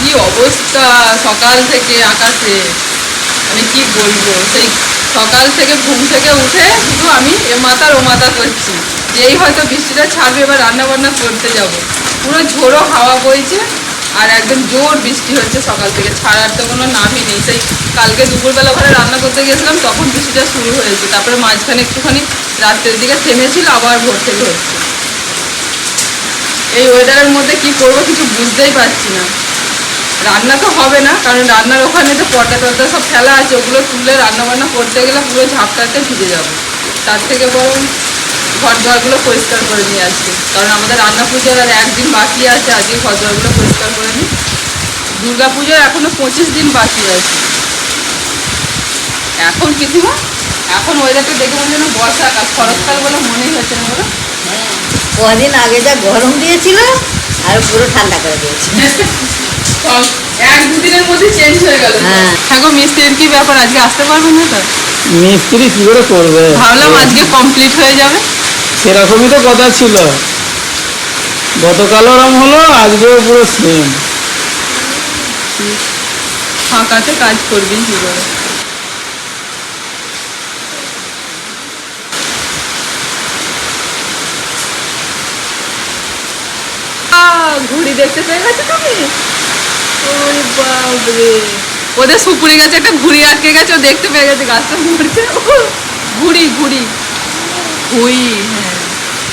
কি অবস্থা সকাল থেকে আকাশে? আমি কি বলব? সেই সকাল থেকে ঘুম থেকে উঠে শুধু আমি এ মাথার ও মাথা করছি। যেই হয়তো বৃষ্টিটা ছাড়বে এবার রান্না বান্না করতে যাব। পুরো ঝোড়ো হাওয়া বইছে আর একদম জোর বৃষ্টি হচ্ছে সকাল থেকে। ছাড়ার তো কোনো নামই নেই। সেই কালকে দুপুরবেলা ঘরে রান্না করতে গেছিলাম, তখন বৃষ্টিটা শুরু হয়েছে। তারপরে মাঝখানে একটুখানি রাত্রের দিকে থেমেছিল, আবার ভোর থেকে হচ্ছে। এই ওয়েদারের মধ্যে কি করব কিছু বুঝতেই পারছি না। রান্না তো হবে না কারণ রান্নার ওখানে তো পর্দা টর্দা সব ফেলা আছে ওগুলো তুলে রান্না বান্না করতে গেলে পুরো ঝাপটাতে ভিজে যাবে। তার থেকে বরং ঘর দোয়ারগুলো পরিষ্কার করে নিয়ে আসছি কারণ আমাদের রান্না পুজোর আর একদিন বাকি আছে আজকে ঘর দোয়ারগুলো পরিষ্কার করে নিই। দুর্গা পুজোর এখনও পঁচিশ দিন বাকি আছে। এখন কিছুমা এখন ওয়েদারটা দেখে মনে যেন বর্ষাকাল শরৎকাল বলে মনেই হচ্ছে না বলো? কদিন আগে যা গরম দিয়েছিল আর পুরো ঠান্ডা করে দিয়েছে এক দুদিনের মধ্যে চেঞ্জ হয়ে গেল। হ্যাঁ। মিস্ত্রির কি ব্যাপার? আজকে আসতে পারবেন না তো? মিস্ত্রি কি করে করবে? ভাবলাম আজকে কমপ্লিট হয়ে যাবে। সেরকমই তো কথা ছিল। গতকাল ওরম হলো আজকেও পুরো সেম ফাঁকাতে কাজ করবি কি করে? ঘুড়ি দেখতে পেয়ে গেছো তুমি? ওদের সুপুরি গাছে একটা ঘুড়ি আটকে গেছে ও দেখতে পেয়ে গেছে গাছটা মরছে ঘুড়ি ঘুড়ি। ঘুড়ি হ্যাঁ।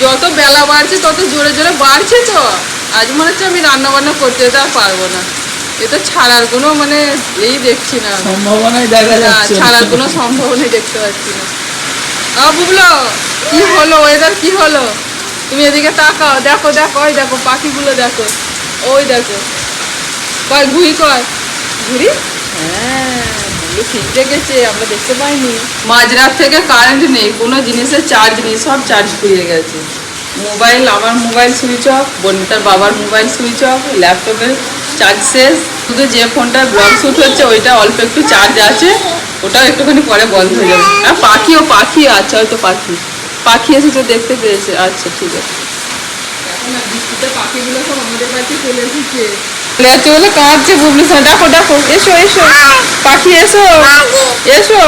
যত বেলা বাড়ছে তত জোরে জোরে বাড়ছে তো। আজ মনে হচ্ছে আমি রান্না বান্না করতে যেতে আর পারব না। এ তো ছাড়ার কোনো মানে এই দেখছি না। সম্ভাবনাই দেখা যাচ্ছে। ছাড়ার কোনো সম্ভাবনাই দেখতে পাচ্ছি না। আ বুবলো কি হলো? ওয়েদার কি হলো? তুমি এদিকে তাকাও। দেখো দেখো ওই দেখো পাখিগুলো দেখো। ওই দেখো। কয় ঘুড়ি কয়? ঘুড়ি? হ্যাঁ ঠিক দেখেছে আমরা দেখতে পাইনি। মাঝরাত থেকে কারেন্ট নেই কোনো জিনিসের চার্জ নেই সব চার্জ ফুরিয়ে গেছে। মোবাইল আমার মোবাইল সুইচ অফ বোনটার বাবার মোবাইল সুইচ অফ ল্যাপটপের চার্জ শেষ। শুধু যে ফোনটা ব্লগ শ্যুট হচ্ছে ওইটা অল্প একটু চার্জ আছে ওটাও একটুখানি পরে বন্ধ হয়ে যাবে। আর পাখিও পাখি আছে হয়তো পাখি। পাখি এসেছে দেখতে পেয়েছে। আচ্ছা ঠিক আছে। এখন বৃষ্টিতে পাখিগুলো সব আমাদের বাড়িতে চলে এসেছে। চলে যাচ্ছে বলে কাঁদছে বুবলু এসো এসো। পাখি এসো। এসো।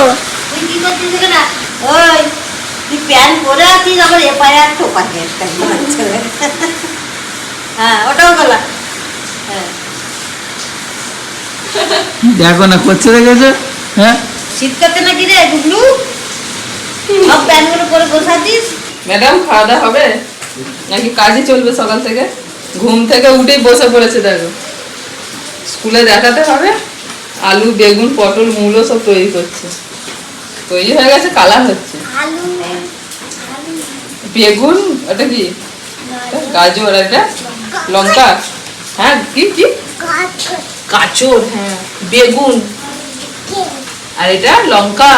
হ্যাঁ হ্যাঁ। দেখো না করছে দেখেছ হ্যাঁ? শীত করতে নাকি রে গুবলু সব প্যান্টগুলো পরে বসাতিস ম্যাডাম খাওয়া দাওয়া হবে? নাকি কাজে চলবে সকাল থেকে? ঘুম থেকে উঠেই বসে পড়েছে দেখো। স্কুলে দেখাতে হবে। আলু বেগুন পটল মূলো সব তৈরি করছে। তৈরি হয়ে গেছে কালার হচ্ছে। বেগুন ওটা কি? গাজর। এটা? লঙ্কা। হ্যাঁ কি কি? গাজর। হ্যাঁ। বেগুন। আর এটা লঙ্কা।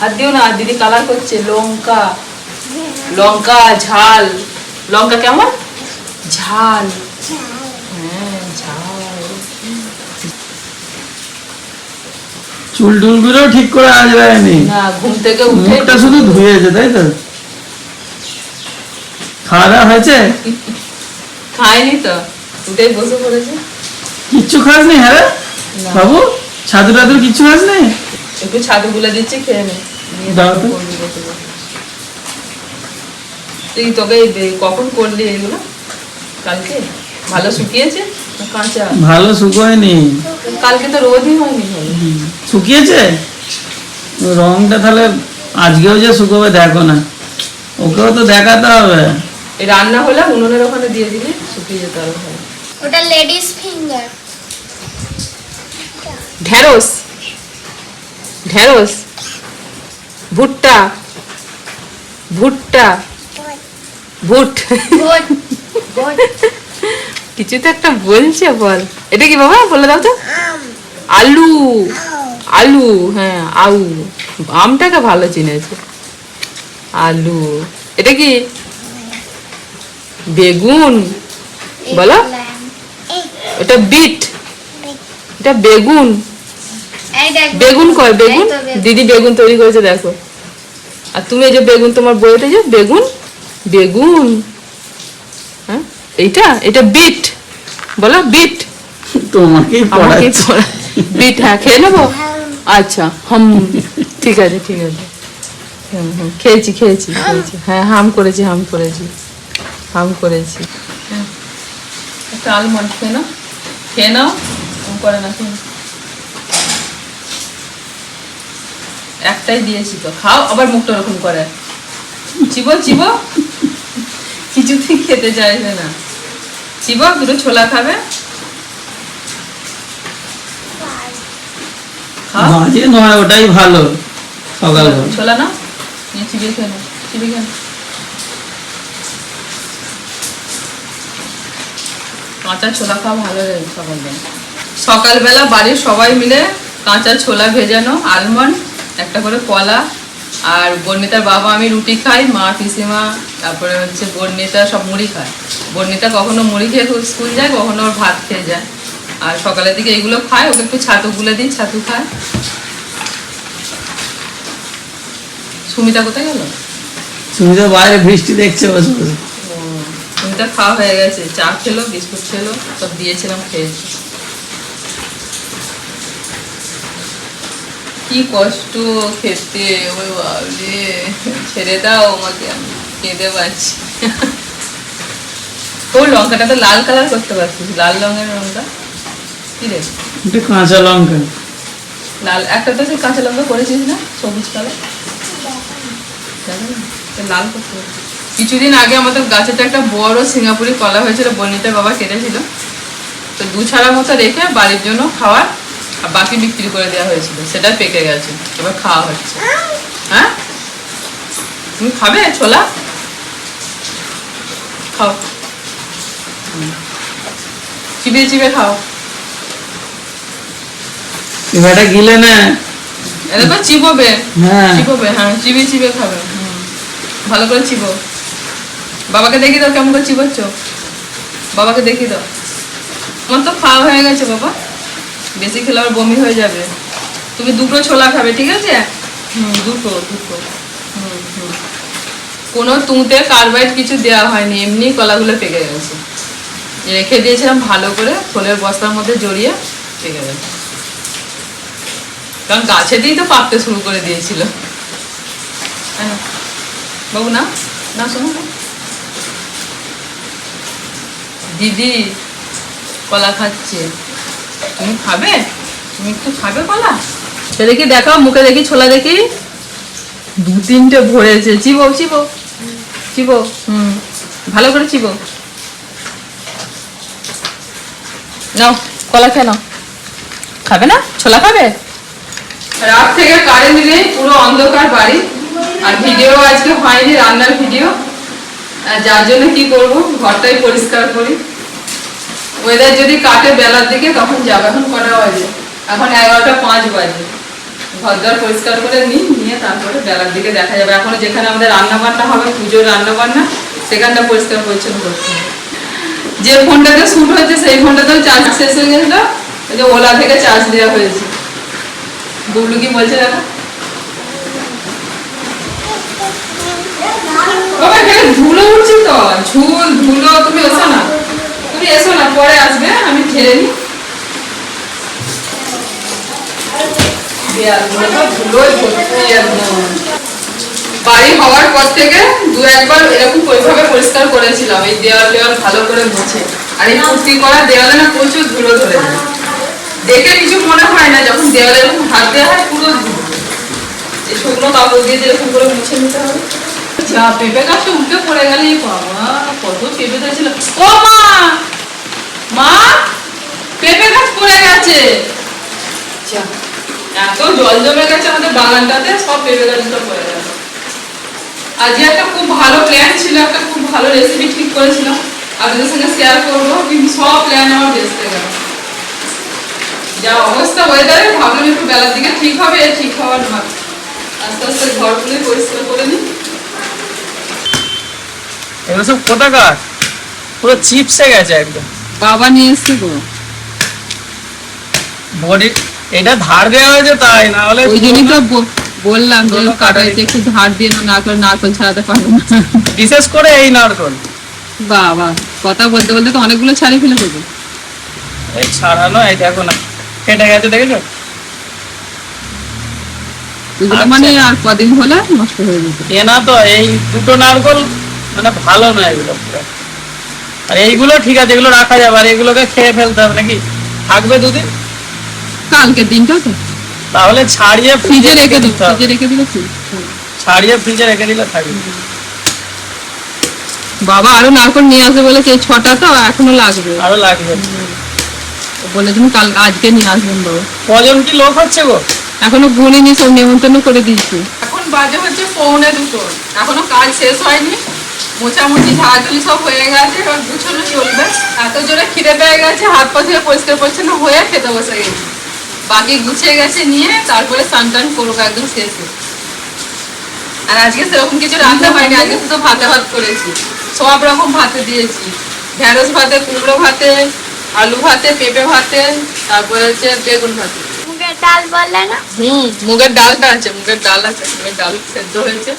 হাত। দিও না দিদি কালার করছে লঙ্কা। লঙ্কা ঝাল। লঙ্কা কেমন? ঝাল হ্যাঁ ঝাল চুল ঠিক করে আজ যায়নি ঘুম থেকে উঠে মুখটা শুধু ধুয়েছে তাই তো? খাওয়া দাওয়া হয়েছে? খায়নি তো বসে পড়েছে। কিচ্ছু খাসনি হ্যাঁ? বাবু ছাদু টাদুর কিচ্ছু খাসনি একটু গুলে দিচ্ছি খেয়ে নে। দাও তো। তুই তোকে কখন করলি এগুলো? কালকে? ভালো শুকিয়েছে কাঁচা? ভালো শুকোয়নি। কালকে তো রোদই হয়নি। শুকিয়েছে? রংটা তাহলে আজকেও যে শুকোবে দেখো না। ওকেও তো দেখাতে হবে। রান্না হলে উনুনের ওখানে দিয়ে দিলে শুকিয়ে যেতে আরও ভালো। ওটা লেডিস ফিঙ্গার। ঢেঁড়স। ঢেঁড়স। ভুট্টা। ভুট্টা। ভুট। কিছু তো একটা বলছে, বল। এটা কি বাবা? বলে দাও তো। আলু। আলু হ্যাঁ আউ। আমটাকে ভালো চিনেছে। আলু। এটা কি? বেগুন। বলো। এটা বিট। এটা বেগুন। বেগুন কয়? বেগুন। দিদি বেগুন তৈরি করেছে, দেখো। আর তুমি এই যে বেগুন তোমার বইতে যে, বেগুন? বেগুন। এইটা? এটা বিট বলো বিট তোমাকেই আমাকে বিট হ্যাঁ খেয়ে নেব? আচ্ছা হম ঠিক আছে ঠিক আছে। খেয়েছি খেয়েছি খেয়েছি। হ্যাঁ হাম করেছি হাম করেছি। হাম করেছি। একটা আলমন্ড খেয়ে নাও। খেয়ে নাও। করে না খেয়ে একটাই দিয়েছি তো। খাও আবার মুখটা ওরকম করে। চিবো চিবো। কিছুতেই খেতে চাইবে না। চিবো দুটো ছোলা খাবে? বাজে নয় ওটাই ভালো সকালবেলা ছোলা না নিয়ে চিবিয়ে খেয়ে চিবিয়ে খেয়ে কাঁচা ছোলা খাওয়া ভালো লাগে সকালবেলা। সকালবেলা বাড়ির সবাই মিলে কাঁচা ছোলা ভেজানো আলমন্ড একটা করে কলা আর বর্ণিতার বাবা আমি রুটি খাই মা পিসিমা তারপরে হচ্ছে বর্ণিতা সব মুড়ি খায়। বর্ণিতা কখনো মুড়ি খেয়ে স্কুল যায় কখনো ওর ভাত খেয়ে যায়। আর সকালের দিকে এগুলো খায় ওকে একটু ছাতু গুলে দিই ছাতু খায়। সুমিতা কোথায় গেল? তুমি তো বাইরে বৃষ্টি দেখছ বসে বসে। সুমিতা খাওয়া হয়ে গেছে চা খেলো বিস্কুট খেলো সব দিয়েছিলাম খেয়েছে কি কষ্ট খেতে ওই বাবরে। ছেড়ে দাও আমাকে আমি কেঁদে পাচ্ছি। ও লঙ্কাটা তো লাল কালার করতে পারছিস। লাল রঙের রঙটা? কি রে? এটা কাঁচা লঙ্কা। লাল একটা তো তুই কাঁচা লঙ্কা করেছিস না? সবুজ কালার লাল করতে। কিছুদিন আগে আমাদের গাছেতে একটা বড় সিঙ্গাপুরি কলা হয়েছিল বর্ণিতার বাবা কেটেছিল। তো দু ছাড়া মতো রেখে বাড়ির জন্য খাওয়ার আর বাকি বিক্রি করে দেওয়া হয়েছিল সেটা পেকে গেছে এবার খাওয়া হচ্ছে। হ্যাঁ? তুমি খাবে ছোলা? খাও। চিবিয়ে চিবিয়ে খাও। এবারটা গিলে না। এরকম চিবোবে। হ্যাঁ। চিবোবে হ্যাঁ চিবিয়ে চিবিয়ে খাবে। ভালো করে চিবো। বাবাকে দেখি দাও কেমন করে চিবোচ্ছ। বাবাকে দেখি দাও। আমার তো খাওয়া হয়ে গেছে বাবা। বেশি খেলে আবার বমি হয়ে যাবে। তুমি দুটো ছোলা খাবে, ঠিক আছে? হুম, দুটো দুটো। হুম হুম। কোনো তুঁতে কার্বাইড কিছু দেওয়া হয়নি, এমনি কলাগুলো পেকে গেছে। রেখে দিয়েছিলাম ভালো করে ফলের বস্তার মধ্যে জড়িয়ে পেকে গেছে। কারণ গাছে দিয়েই তো পাকতে শুরু করে দিয়েছিল। হ্যাঁ। বাবু না না শোনো। দিদি, কলা খাচ্ছে। তুমি খাবে? তুমি একটু খাবে কলা? সে দেখি দেখাও মুখে দেখি ছোলা দেখি। দু তিনটে ভরেছে। চিবো চিবো। চিবো হুম। ভালো করে চিবো। নাও কলা খেয়ে নাও। খাবে না? ছোলা খাবে? রাত থেকে কারেন্ট নেই পুরো অন্ধকার বাড়ি। আর ভিডিও আজকে হয়নি রান্নার ভিডিও যার জন্য কি করব? ঘরটাই পরিষ্কার করি। ওয়েদার যদি কাটে বেলার দিকে, তখন যাবে এখন কটা বাজে এখন এগারোটা পাঁচ বাজে। ঘর দর পরিষ্কার করে নিই নিয়ে তারপরে বেলার দিকে দেখা যাবে। এখনও যেখানে আমাদের রান্না বান্না হবে, পুজোর রান্না বান্না সেখানটা পরিষ্কার পরিচ্ছন্ন করতে হবে। যে ফোনটাতে শুট হচ্ছে, সেই ফোনটাতেও চার্জ শেষ হয়ে গেছিল যে ওলা থেকে চার্জ দেওয়া হয়েছে। বুবলু কি বলছে এখানে ধুলো উঠছে তো। ঝুল ধুলো তুমি এসো না তুমি এসো না, পরে আসবে, আমি ভর্তি একদম। বাড়ি হওয়ার পর থেকে দু একবার এরকম ওইভাবে পরিষ্কার করেছিলাম, এই দেওয়াল দেওয়াল ভালো করে মুছে। আর এই পুষ্টি করা দেওয়ালে না প্রচুর ধুলো ধরে দেখে কিছু মনে হয় না, যখন দেওয়ালে এরকম হাত দেওয়া হয়, পুরো এই শুকনো কাপড় দিয়ে যেরকম করে মুছে নিতে হবে। যা পেঁপে গাছটা উল্টে পড়ে গেলে, বাবা, কত পেঁপে ধরেছিল। ও মা! মা পেঁপে গাছ পড়ে গেছে। এত জল জমে গেছে আমাদের বাগানটাতে সব পেঁপে গাছগুলো পড়ে গেছে আজকে একটা খুব ভালো প্ল্যান ছিল একটা খুব ভালো রেসিপি ঠিক করেছিলাম। আপনাদের সঙ্গে শেয়ার করব কিন্তু সব প্ল্যান আমার বেসতে গেল। যা অবস্থা ওয়েদারে ভাবলাম একটু বেলার দিকে ঠিক হবে ঠিক হওয়ার ভাব আস্তে আস্তে ঘরগুলো পরিষ্কার করে নিই। এগুলো সব কোথাকার? পুরো চিপসে গেছে একদম। বাবা নিয়ে এসছে গো বডি এটা ধার দেওয়া হয়েছে তাই না হলে ওই জন্যই তো বললাম যে পুরোনো কাটা কাটাই। একটু ধার দিয়ে না নারকল নারকল ছাড়াতে পারব না বিশেষ করে এই নারকল বাবা কথা বলতে বলতে তো অনেকগুলো ছাড়িয়ে ফেলে দেবো এই ছাড়ানো এই দেখো না কেটে গেছে দেখেছ আচ্ছা। মানে আর কদিন হলে নষ্ট হয়ে যেত কেনা তো এই দুটো নারকল মানে ভালো না এগুলো পুরো। আর এইগুলো ঠিক আছে এগুলো রাখা যাবে। আর এগুলোকে খেয়ে ফেলতে হবে নাকি? থাকবে দুদিন? কালকের দিনটা তো। তাহলে ছাড়িয়ে ফ্রিজে রেখে দিতে হবে। ফ্রিজে রেখে দিলে ঠিক। ছাড়িয়ে ফ্রিজে রেখে দিলে থাকবে। বাবা আরও নারকল নিয়ে আসবে বলে এই ছটা তো এখনও লাগবে। আরও লাগবে। বলে তুমি কাল আজকে নিয়ে আসবেন বাবা। কজন কি লোক হচ্ছে গো? এখনও গুনিনি সব নেমন্তন্ন করে দিয়েছি। এখন বাজে হচ্ছে পৌনে দুটো। এখনও কাজ শেষ হয়নি। মোছামুছি ঝাড়ঝুলি সব হয়ে গেছে এবার গুছানো চলবে। এত জোরে খিদে পেয়ে গেছে হাত পা ধুয়ে পরিষ্কার পরিচ্ছন্ন হয়ে খেতে বসে গেছি। বাকি গুছিয়ে গেছে নিয়ে তারপরে স্নান টান করব একদম শেষে। আর আজকে সেরকম কিছু রান্না হয়নি আজকে শুধু ভাতে ভাত করেছি। সব রকম ভাতে দিয়েছি। ঢেঁড়স ভাতে কুমড়ো ভাতে আলু ভাতে পেঁপে ভাতে তারপরে হচ্ছে বেগুন ভাতে। মুগের ডাল বলে না? হুম মুগের ডালটা আছে মুগের ডাল আছে মুগের ডাল সেদ্ধ হয়েছে।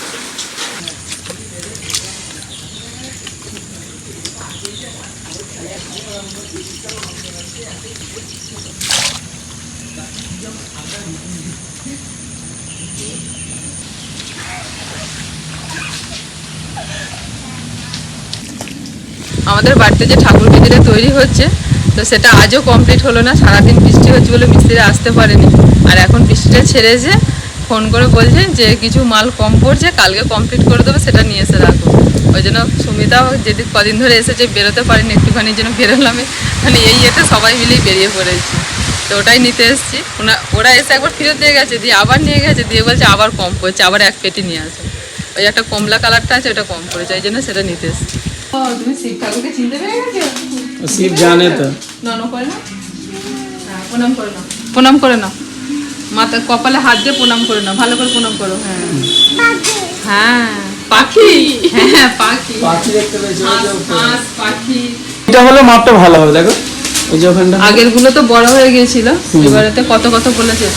আমাদের বাড়িতে যে ঠাকুর বেদিটা তৈরি হচ্ছে, তো সেটা আজও কমপ্লিট হলো না, সারাদিন বৃষ্টি হচ্ছে বলে মিস্ত্রিরা আসতে পারেনি। আর এখন বৃষ্টিটা ছেড়েছে ফোন করে বলছে যে কিছু মাল কম পড়ছে, কালকে কমপ্লিট করে দেবো, সেটা নিয়ে এসে রাখো। ওই জন্য সুমিতাও যেদিন কদিন ধরে এসেছে, বেরোতে পারিনি একটুখানির জন্য বেরোলাম মানে এই ইয়েতে সবাই মিলেই বেরিয়ে পড়েছি। তো ওটাই নিতে এসেছি। ওনা, ওরা এসে একবার ফেরত দিয়ে গেছে, দিয়ে আবার নিয়ে গেছে, দিয়ে বলছে আবার কম পড়ছে, আবার এক পেটি নিয়ে আসো। ওই একটা কমলা কালারটা আছে, ওটা কম পড়েছে এই জন্য সেটা নিতে এসেছি। তুমি শিব ঠাকুরকে চিনতে পেরে গেছো শিব জানে তো। নন করে না? হ্যাঁ প্রণাম করে নাও। প্রণাম করে নাও। মাথা কপালে হাত দিয়ে প্রণাম করে নাও। ভালো করে প্রণাম করো। হ্যাঁ। হ্যাঁ। পাখি? হ্যাঁ পাখি। পাখি দেখতে পেয়েছি হাঁস, পাখি। এটা হলে মাপটা ভালো হবে দেখো। ওই যে ওখানটা। আগেরগুলো তো বড় হয়ে গিয়েছিল। এবারেতে কত কত বলেছে।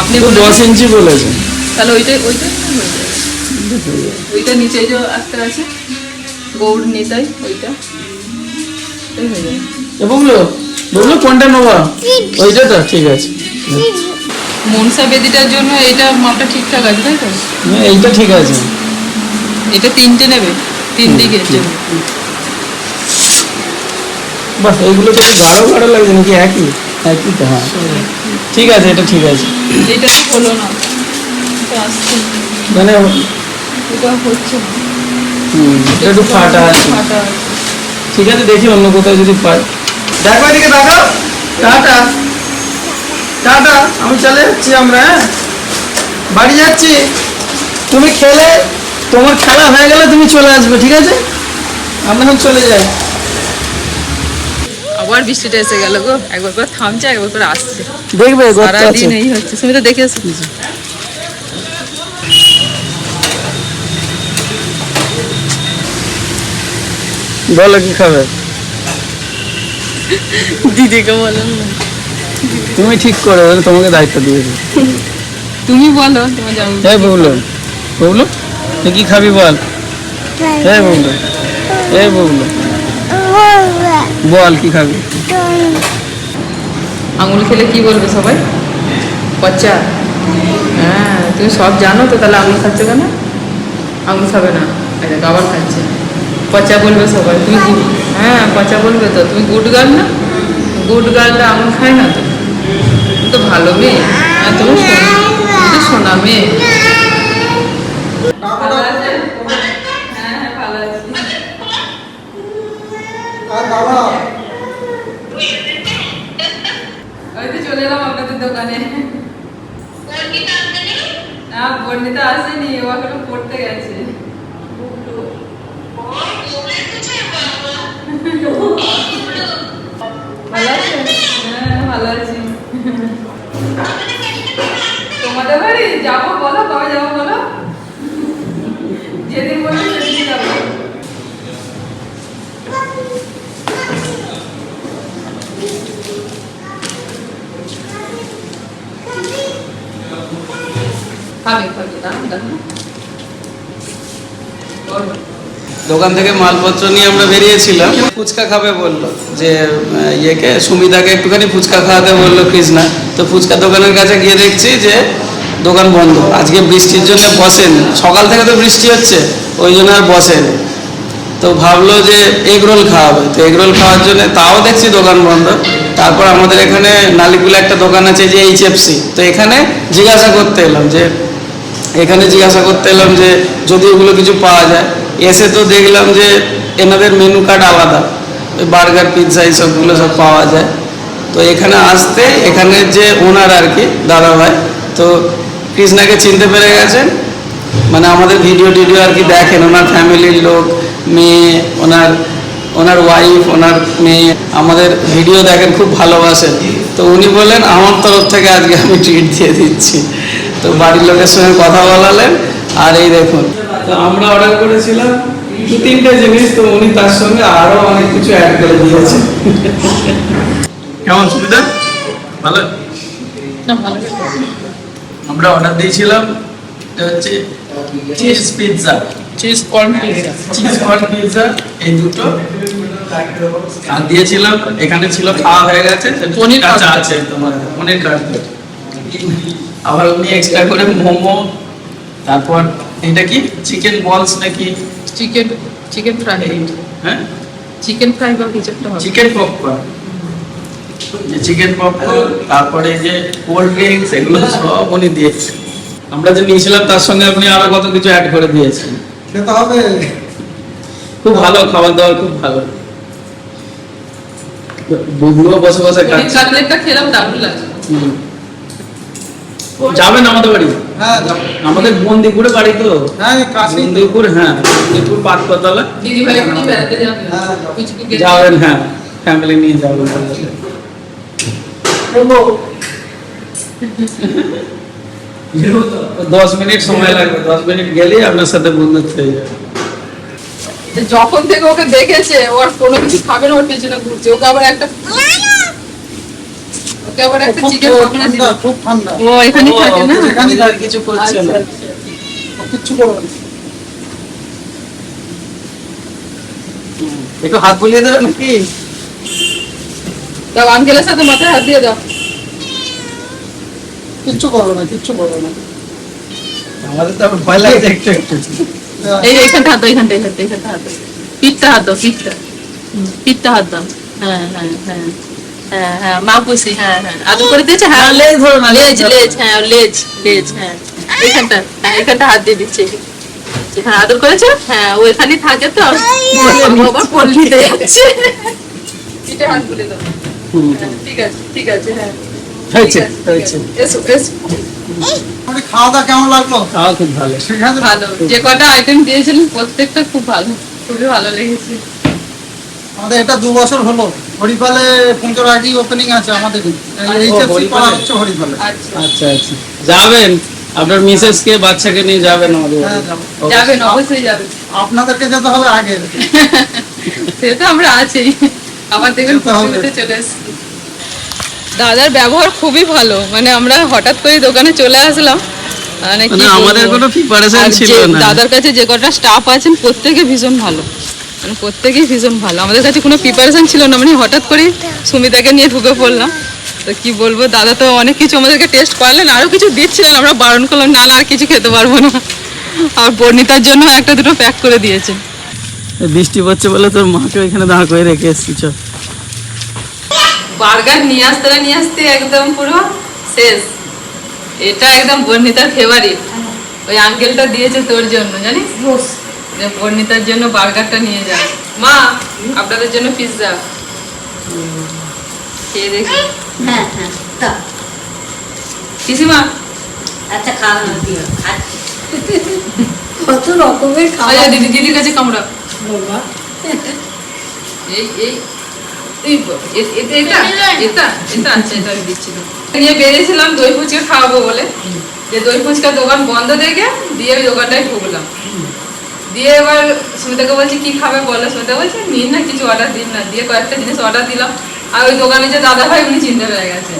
আপনি তো দশ ইঞ্চি বলেছে। তাহলে ওইটাই ওইটাই ওইটা নিচে যে একটা আছে। গৌড় নিতাই ওইটা। ওইটাই হয়ে যাবে। এ বুঝলো বুঝলো কোনটা নেব? ওইটা তো ঠিক আছে। মনসা বেদিটার জন্য এটা মাপটা ঠিকঠাক আছে তাই তো? না, এইটা ঠিক আছে। এটা তিনটে নেবে তিন দিকে বাহ এইগুলো তো একটু গাঢ় গাঢ় লাগছে নাকি? একই একই তো হ্যাঁ। ঠিক আছে এটা ঠিক আছে। এটা তো হলো না। মানে এটা হচ্ছে একটু ফাটা আছে। ঠিক আছে দেখি অন্য কোথাও যদি পাই। দেখো এদিকে দেখো। টাটা। টাটা আমি চলে যাচ্ছি আমরা হ্যাঁ? বাড়ি যাচ্ছি। তুমি খেলে তোমার খেলা হয়ে গেলে তুমি চলে আসবে ঠিক আছে? আমরা এখন চলে যাই। আবার বৃষ্টিটা এসে গেল গো। একবার করে থামছে একবার করে আসছে। দেখবে সারাদিন এই হচ্ছে। তুমি তো দেখে এসো বলো কি খাবে? দিদিকে বলো। তুমি ঠিক করে তোমাকে দায়িত্ব দিয়েছি তুমি বলো তোমার জানো হ্যাঁ ববলু ববলু তুই কি খাবি বল? হ্যাঁ ববলু হ্যাঁ ববলু বল কি খাবি? আঙুল খেলে কি বলবে সবাই? পচা? হ্যাঁ তুমি সব জানো তো তাহলে আঙুল খাচ্ছ কেন? আঙুল খাবে না। আবার খাচ্ছে। পচা বলবে সবাই, তুমি হ্যাঁ পচা বলবে তো, তুমি গুড গার্ল না? গুড গার্লটা আঙুল খায় না তো? তো ভালো মেয়ে হ্যাঁ তুমি শোনা তুমি তো শোনা মেয়ে ভালো আছে? হ্যাঁ, হ্যাঁ, ভালো আছি। ওই তো চলে এলাম আপনাদের দোকানে না বর্ণিতা আসেনি ও এখনও পড়তে গেছে ভালো আছে হ্যাঁ ভালো আছি তোমাদের বাড়ি যাব বলো কবে যাব বলো যেদিন বলবে সেদিন যাব খাবে খাবে দাঁড়ান দাঁড়ান বলো দোকান থেকে মালপত্র নিয়ে আমরা বেরিয়েছিলাম। ফুচকা খাবে বলল যে, ইয়েকে, সুমিতাকে একটুখানি ফুচকা খাওয়াতে বলল কৃষ্ণা। তো ফুচকা দোকানের কাছে গিয়ে দেখছি যে, দোকান বন্ধ। আজকে বৃষ্টির জন্য বসেনি। সকাল থেকে তো বৃষ্টি হচ্ছে, ওই জন্য আর বসেনি। তো ভাবলো যে এগ রোল খাওয়াবে। তো এগ রোল খাওয়ার জন্য তাও দেখছি দোকান বন্ধ। তারপর আমাদের এখানে নালিকুলে একটা দোকান আছে যে, এইচএফসি। তো এখানে জিজ্ঞাসা করতে এলাম যে এখানে জিজ্ঞাসা করতে এলাম যে যদি ওগুলো কিছু পাওয়া যায়। এসে তো দেখলাম যে এনাদের মেনু কার্ড আলাদা। বার্গার পিৎজা এইসবগুলো সব পাওয়া যায়। তো এখানে আসতে এখানের যে ওনার আর কি দাদা ভাই তো কৃষ্ণাকে চিনতে পেরে গেছেন। মানে আমাদের ভিডিও টিডিও আর কি দেখেন, ওনার ফ্যামিলির লোক, মেয়ে, ওনার ওনার ওয়াইফ ওনার মেয়ে, আমাদের ভিডিও দেখেন, খুব ভালোবাসেন। তো উনি বলেন আমার তরফ থেকে আজকে আমি ট্রিট দিয়ে দিচ্ছি। তো বাড়ির লোকের সঙ্গে কথা বলালেন আর এই দেখুন। তো আমরা অর্ডার করেছিলাম দু তিনটে জিনিস তো উনি তার সঙ্গে আরও অনেক কিছু অ্যাড করে দিয়েছে। কেমন সুবিধা? ভালো? না ভালো। আমরা অর্ডার দিয়েছিলাম এটা হচ্ছে cheese pizza cheese corn pizza cheese corn pizza এই দুটো। আর দিয়েছিলাম এখানে ছিল খাওয়া হয়ে গেছে পনির কাঁচা আছে তোমার পনির কাটলেট আবার উনি এক্সট্রা করে মোমো তারপর এটা কি? চিকেন বলস নাকি? চিকেন চিকেন ফ্রাই হ্যাঁ? চিকেন ফ্রাই বা কিছু একটা হবে। চিকেন পপকর্ন চিকেন পপকর্ন তারপরে এই যে কোল্ড ড্রিঙ্কস এগুলো সব উনি দিয়েছে। আমরা যে নিয়েছিলাম তার সঙ্গে আপনি আরও কত কিছু অ্যাড করে দিয়েছেন। খেতে হবে। খুব ভালো খাবার দাবার খুব ভালো। বুবলুও বসে বসে খাচ্ছে। কাটলেটটা খেলাম দারুণ লাগছে। যাবেন আমাদের বাড়ি? হ্যাঁ আমাদের বন্দিপুরে বাড়ি তো। হ্যাঁ বন্দিপুর হ্যাঁ বন্দিপুর পাতকতলা দিদি ভাই এখনই বেড়াতে যাবে। হ্যাঁ? যাবেন হ্যাঁ ফ্যামিলি নিয়ে যাবেন। দশ মিনিট সময় লাগবে দশ মিনিট গেলেই আপনার সাথে বন্ধুত্ব হয়ে যাবে। যখন থেকে ওকে দেখেছে ও আর কোনো কিছু খাবে না ওর পেছনে ঘুরছে। ওকে আবার একটা খুব ঠান্ডা, ও এখানেই থাকে না? এখানে আর কিছু করছে না। আচ্ছা, আচ্ছা। কিচ্ছু করবে না। একটু হাত বুলিয়ে দেবেন নাকি? দাও আঙ্কেলের সাথে মাথায় হাত দিয়ে দাও। কিচ্ছু করবে না কিচ্ছু করবে না। আমাদের তো ভয় লাগছে একটু একটু। এই এইখানটা হাত দাও এইখানটা এইখানটা এইখানটা হাত দাও। পিঠটা হাত দাও পিঠটা। পিঠটা হাত দাও। হ্যাঁ হ্যাঁ হ্যাঁ। হ্যাঁ হ্যাঁ মা পুষি হ্যাঁ হ্যাঁ। আদর করে দিয়েছে হ্যাঁ। লেজ ধরো না লেজ লেজ হ্যাঁ লেজ লেজ হ্যাঁ। হ্যাঁ হাত দিয়ে দিচ্ছে। এখানে আদর করেছে হ্যাঁ থাকে তো। ও আবার পল্লীতে যাচ্ছে। পিঠে হাত তুলে দাও হ্যাঁ, ঠিক আছে ঠিক আছে হ্যাঁ। হয়েছে ঠিক আছে, ঠিক হয়েছে এসো এসো। খাওয়া দাওয়া কেমন লাগল? খাওয়া খুব ভালো। ভালো। যে কটা আইটেম দিয়েছিলেন প্রত্যেকটা খুব ভালো খুবই ভালো লেগেছে। আমাদের এটা দু বছর হলো। হরিপালে পুজোর আগেই ওপেনিং আছে আমাদের। এইচএফসি? করা হচ্ছে হরিপালে। আচ্ছা। আচ্ছা আচ্ছা। যাবেন। আপনার মিসেস কে বাচ্চাকে নিয়ে যাবেন আমাদের হ্যাঁ। যাবেন অবশ্যই যাবেন। আপনাদেরকে যেতে হবে আগে। সে তো আমরা আছেই। আবার দেখবেন খুশিতে চলে এসছি দাদার ব্যবহার খুবই ভালো। মানে আমরা হঠাৎ করে দোকানে চলে আসলাম। মানে কি মানে আমাদের কোনো আর ছিল না। দাদার কাছে যে কটা স্টাফ আছেন প্রত্যেকে ভীষণ ভালো। প্রত্যেকেই ভীষণ ভালো। আমাদের কাছে কোনো প্রিপারেশন ছিল না মানে হঠাৎ করে সুমিতাকে নিয়ে ঢুকে পড়লাম। তো কি বলব দাদা তো অনেক কিছু আমাদেরকে টেস্ট করালেন আরও কিছু দিচ্ছিলেন আমরা বারণ করলাম না না আর কিছু খেতে পারব না। আর বর্ণিতার জন্য একটা দুটো প্যাক করে দিয়েছে। বৃষ্টি পড়ছে বলে তোর মাকে ওইখানে দাঁড় করে রেখে এসছি চল। বার্গার নিয়ে আসতে না নিয়ে আসতে একদম পুরো শেষ। এটা একদম বর্ণিতার ফেভারিট ওই আঙ্কেলটা দিয়েছে তোর জন্য জানিস? যে বর্ণিতার জন্য বার্গারটা নিয়ে যা মা আপনাদের জন্য পিৎজা খেয়ে দেখি। হ্যাঁ হ্যাঁ তা পিসিমা। আচ্ছা খাওয়া খাচ্ছি। কত রকমের খাওয়া আচ্ছা দিদি দিদির কাছে কামড়া। বাবা। এই এই। নিয়ে বেরিয়েছিলাম দই ফুচকা খাওয়াবো বলে। যে দই ফুচকার দোকান বন্ধ দেখে দিয়ে ওই দোকানটায় ঢুকলাম। দিয়ে এবার সুমিতাকে বলছি কি খাবে বলো? সুমিতা বলছে নিন না কিছু অর্ডার দিন না। দিয়ে কয়েকটা জিনিস অর্ডার দিলাম। আর ওই দোকানে যে দাদা ভাই উনি চিনতে পেরে গেছে।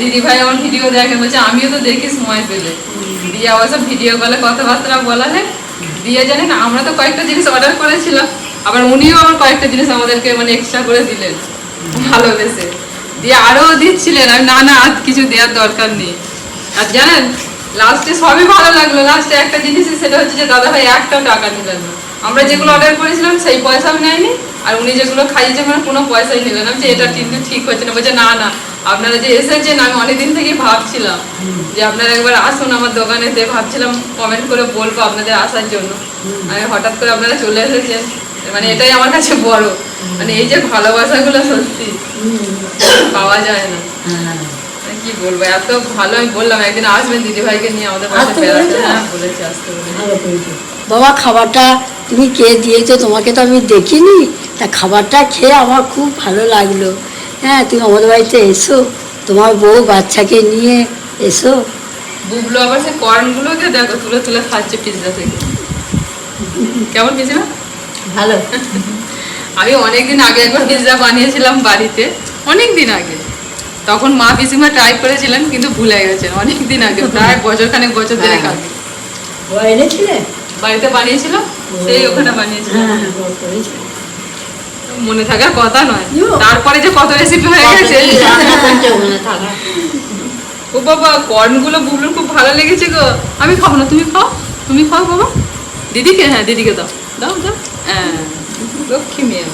দিদি ভাই আমার ভিডিও দেখে বলছে আমিও তো দেখি সময় পেলে। দিয়ে আবার সব ভিডিও কলে কথাবার্তা বলালে দিয়ে জানেন আমরা তো কয়েকটা জিনিস অর্ডার করেছিলাম। আবার উনিও আবার কয়েকটা জিনিস আমাদেরকে মানে এক্সট্রা করে দিলেন। ভালোবেসে দিয়ে আরও দিচ্ছিলেন। আর না না আর কিছু দেওয়ার দরকার নেই। আর জানেন লাস্টে সবই ভালো লাগল। লাস্টে একটা জিনিস সেটা হচ্ছে যে দাদা ভাই একটাও টাকা নিলেন না আমরা যেগুলো অর্ডার করেছিলাম, সেই পয়সাও নেয়নি। আর উনি যেগুলো খাইয়েছে মানে কোনো পয়সাই নিলেন যে এটা কিন্তু ঠিক হচ্ছে না। বলছে, না না। আপনারা যে এসেছেন, আমি অনেকদিন থেকেই ভাবছিলাম যে আপনারা একবার আসুন আমার দোকানে দোকানেতে ভাবছিলাম কমেন্ট করে বলব আপনাদের আসার জন্য। আমি হঠাৎ করে আপনারা চলে এসেছেন। মানে এটাই আমার কাছে বড়। মানে এই যে ভালোবাসাগুলো সত্যি, পাওয়া যায় না। হ্যাঁ। মানে কি বলব এত ভালো আমি বললাম একদিন আসবেন নিয়ে আমাদের বাসায় বেড়াতে। হ্যাঁ বলেছে আসতে বলেছে। বাবা খাবারটা তুমি কে দিয়েছ? তোমাকে তো আমি দেখিনি। তা খাবারটা খেয়ে আমার খুব ভালো লাগল। হ্যাঁ তুমি আমাদের বাড়িতে এসো। তোমার বউ বাচ্চাকে নিয়ে এসো। বুবলু আবার সে কর্নগুলোকে দেখো তুলে তুলে খাচ্ছে পিৎজা থেকে। কেমন পিৎজা ভালো। আমি অনেকদিন আগে একবার পিৎজা বানিয়েছিলাম বাড়িতে। অনেক দিন আগে। তখন মা পিসিমা ট্রাই করেছিলেন কিন্তু ভুলে গেছেন অনেক দিন আগে প্রায় বছর খানেক বছর ধরে আগে এনেছিলে? বাড়িতে বানিয়েছিল সেই ওখানে বানিয়েছিল। হ্যাঁ হ্যাঁ। মনে থাকার কথা নয়। তারপরে যে কত রেসিপি হয়ে গেছে। ও বাবা কর্নগুলো বুবলুর খুব ভালো লেগেছে গো। আমি খাব না তুমি খাও। তুমি খাও বাবা। দিদিকে হ্যাঁ দিদিকে দাও। দাও দাও। হ্যাঁ লক্ষ্মী মেয়ে।